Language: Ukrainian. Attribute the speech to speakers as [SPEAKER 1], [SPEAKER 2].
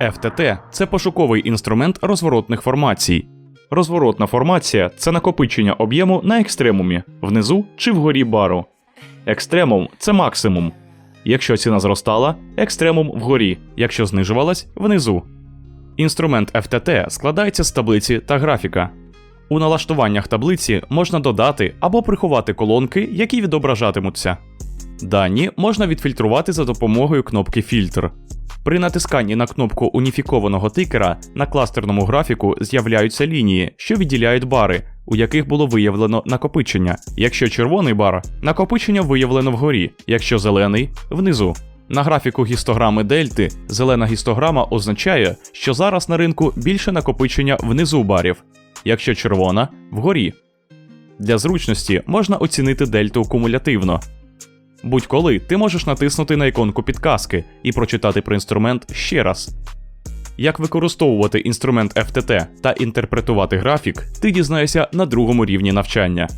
[SPEAKER 1] FTT – це пошуковий інструмент розворотних формацій. Розворотна формація це накопичення об'єму на екстремумі, внизу чи вгорі бару. Екстремум це максимум. Якщо ціна зростала, екстремум вгорі, якщо знижувалась внизу. Інструмент FTT складається з таблиці та графіка. У налаштуваннях таблиці можна додати або приховати колонки, які відображатимуться. Дані можна відфільтрувати за допомогою кнопки Фільтр. При натисканні на кнопку уніфікованого тикера на кластерному графіку з'являються лінії, що відділяють бари, у яких було виявлено накопичення. Якщо червоний бар, накопичення виявлено вгорі, якщо зелений внизу. На графіку гістограми дельти зелена гістограма означає, що зараз на ринку більше накопичення внизу барів, якщо червона вгорі. Для зручності можна оцінити дельту кумулятивно. Будь-коли ти можеш натиснути на іконку підказки і прочитати про інструмент ще раз. Як використовувати інструмент FTT та інтерпретувати графік, ти дізнаєшся на другому рівні навчання.